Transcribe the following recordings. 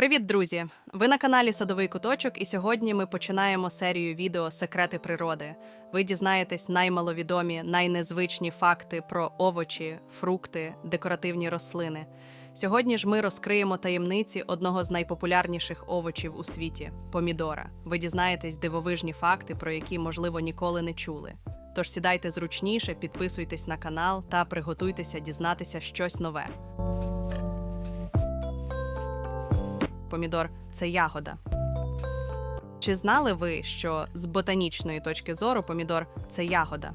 Привіт, друзі! Ви на каналі Садовий куточок, і сьогодні ми починаємо серію відео Секрети природи. Ви дізнаєтесь наймаловідомі, найнезвичні факти про овочі, фрукти, декоративні рослини. Сьогодні ж ми розкриємо таємниці одного з найпопулярніших овочів у світі помідора. Ви дізнаєтесь дивовижні факти, про які, можливо, ніколи не чули. Тож сідайте зручніше, підписуйтесь на канал та приготуйтеся дізнатися щось нове. Помідор це ягода. Чи знали ви, що з ботанічної точки зору помідор це ягода?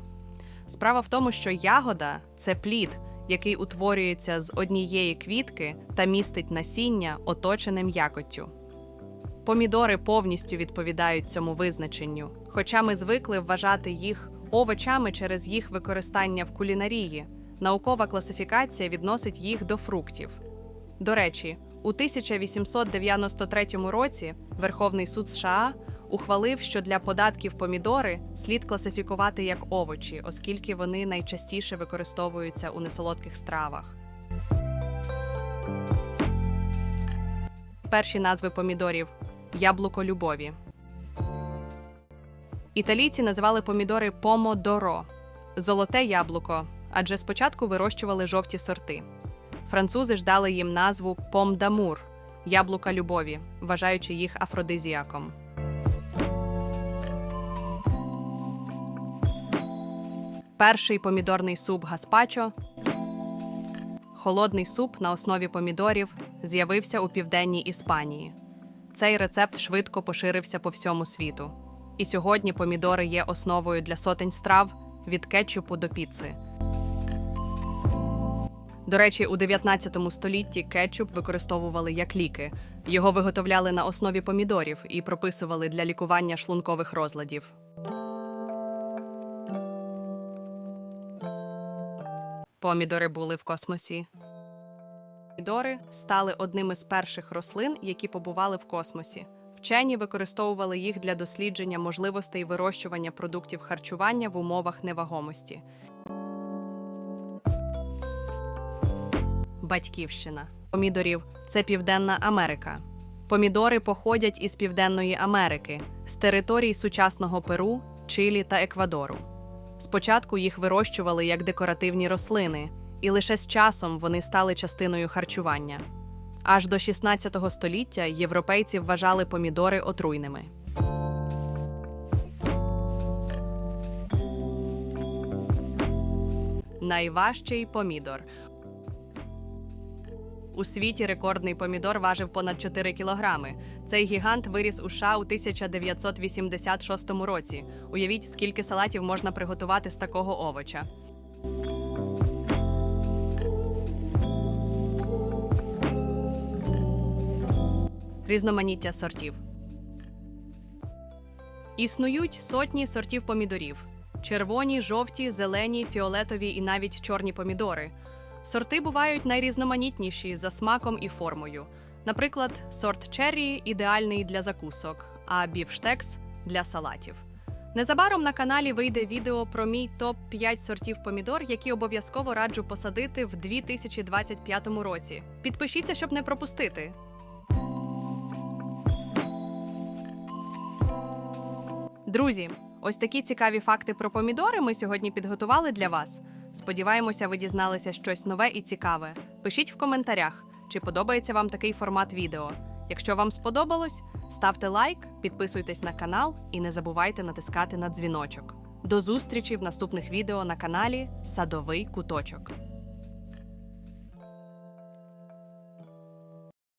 Справа в тому, що ягода це плід, який утворюється з однієї квітки та містить насіння, оточене м'якоттю. Помідори повністю відповідають цьому визначенню, хоча ми звикли вважати їх овочами через їх використання в кулінарії. Наукова класифікація відносить їх до фруктів. До речі, у 1893 році Верховний суд США ухвалив, що для податків помідори слід класифікувати як овочі, оскільки вони найчастіше використовуються у несолодких стравах. Перші назви помідорів яблуко любові. Італійці називали помідори помодоро золоте яблуко, адже спочатку вирощували жовті сорти. Французи ж дали їм назву пом дамур яблука любові, вважаючи їх афродизіаком. Перший помідорний суп гаспачо. Холодний суп на основі помідорів з'явився у південній Іспанії. Цей рецепт швидко поширився по всьому світу. І сьогодні помідори є основою для сотень страв від кетчупу до піци. До речі, у 19 столітті кетчуп використовували як ліки. Його виготовляли на основі помідорів і прописували для лікування шлункових розладів. Помідори були в космосі. Помідори стали одним із перших рослин, які побували в космосі. Вчені використовували їх для дослідження можливостей вирощування продуктів харчування в умовах невагомості. Батьківщина помідорів це Південна Америка. Помідори походять із Південної Америки, з територій сучасного Перу, Чилі та Еквадору. Спочатку їх вирощували як декоративні рослини, і лише з часом вони стали частиною харчування. Аж до 16 століття європейці вважали помідори отруйними. Найважчий помідор. У світі рекордний помідор важив понад 4 кілограми. Цей гігант виріс у США у 1986 році. Уявіть, скільки салатів можна приготувати з такого овоча. Різноманіття сортів. Існують сотні сортів помідорів: червоні, жовті, зелені, фіолетові і навіть чорні помідори. Сорти бувають найрізноманітніші за смаком і формою. Наприклад, сорт черрі ідеальний для закусок, а бівштекс для салатів. Незабаром на каналі вийде відео про мій топ 5 сортів помідор, які обов'язково раджу посадити в 2025 році. Підпишіться, щоб не пропустити. Друзі, ось такі цікаві факти про помідори ми сьогодні підготували для вас. Сподіваємося, ви дізналися щось нове і цікаве. Пишіть в коментарях, чи подобається вам такий формат відео. Якщо вам сподобалось, ставте лайк, підписуйтесь на канал і не забувайте натискати на дзвіночок. До зустрічі в наступних відео на каналі Садовий куточок.